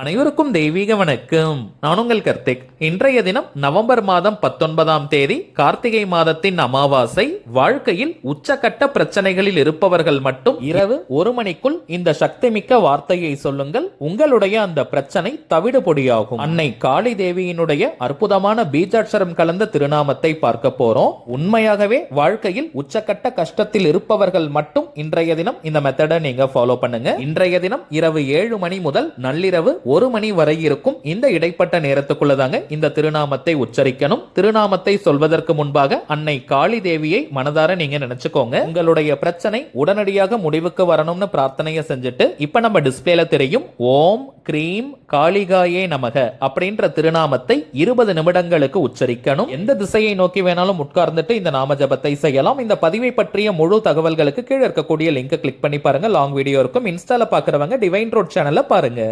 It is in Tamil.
அனைவருக்கும் தெய்வீக வணக்கம். நான் உங்கள் கார்த்திக். இன்றைய தினம் நவம்பர் மாதம் பத்தொன்பதாம் தேதி கார்த்திகை மாதத்தின் அமாவாசை. வாழ்க்கையில் உச்சக்கட்ட பிரச்சனைகளில் இருப்பவர்கள் மட்டும் இரவு ஒரு மணிக்குள் இந்த சக்திமிக்க வார்த்தையை சொல்லுங்கள். உங்களுடைய அந்த பிரச்சனை தவிடு பொடியாகும் அன்னை காளி தேவியினுடைய அற்புதமான பீஜாட்சரம் கலந்த திருநாமத்தை பார்க்க போறோம். உண்மையாகவே வாழ்க்கையில் உச்சக்கட்ட கஷ்டத்தில் இருப்பவர்கள் மட்டும் இன்றைய தினம் இந்த மெத்தடை நீங்க ஃபாலோ பண்ணுங்க. இன்றைய தினம் இரவு ஏழு மணி முதல் நள்ளிரவு ஒரு மணி வரை இருக்கும் இந்த இடைப்பட்ட நேரத்துக்குள்ளதாங்க இந்த திருநாமத்தை உச்சரிக்கணும். திருநாமத்தை சொல்வதற்கு முன்பாக அன்னை காளி தேவியை மனதார நீங்க நினைச்சுக்கோங்க. உங்களுடைய பிரச்சனை உடனடியாக முடிவுக்கு வரணும்னு பிரார்த்தனையை செஞ்சுட்டு இப்ப நம்ம டிஸ்பிளேல தெரியும் ஓம் கிரீம் காளிகாயே நமக அப்படின்ற திருநாமத்தை இருபது நிமிடங்களுக்கு உச்சரிக்கணும். எந்த திசையை நோக்கி வேணாலும் உட்கார்ந்துட்டு இந்த நாம ஜபத்தை செய்யலாம். இந்த பதிவை பற்றிய முழு தகவல்களுக்கு கீழே இருக்கக்கூடிய லிங்கை கிளிக் பண்ணி பாருங்க. லாங் வீடியோ இருக்கும். இன்ஸ்டால பாக்குறவங்க டிவைன் ரோட் சேனல்ல பாருங்க.